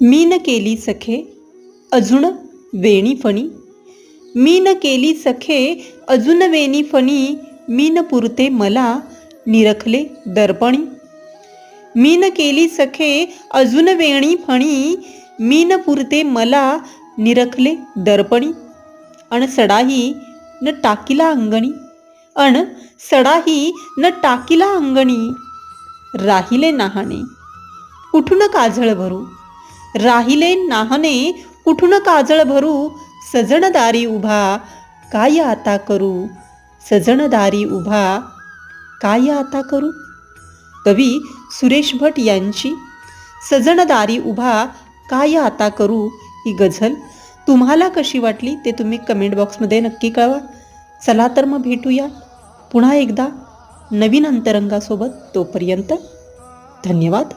मी न केली सखे अजून वेणी फणी. मी न केली सखे अजून वेणी फणी. मी न पुरते मला निरखले दर्पणी. मी न केली सखे अजून वेणी फणी. मी न पुरते मला निरखले दर्पणी. अण सडाही न टाकीला अंगणी. अण सडाही न टाकीला अंगणी. राहिले नाहाने कुठून काजळ भरू. राहिले नाहने कुठून काजळ भरू? सजणदारी उभा काय आता करू? सजणदारी उभा काय आता करू? कवी सुरेश भट यांची सजणदारी उभा काय आता करू? ही गझल तुम्हाला कशी वाटली? ते तुम्ही कमेंट बॉक्समध्ये नक्की कळवा. चला तर मग भेटूया पुन्हा एकदा नवीन अंतरंगासोबत तोपर्यंत धन्यवाद.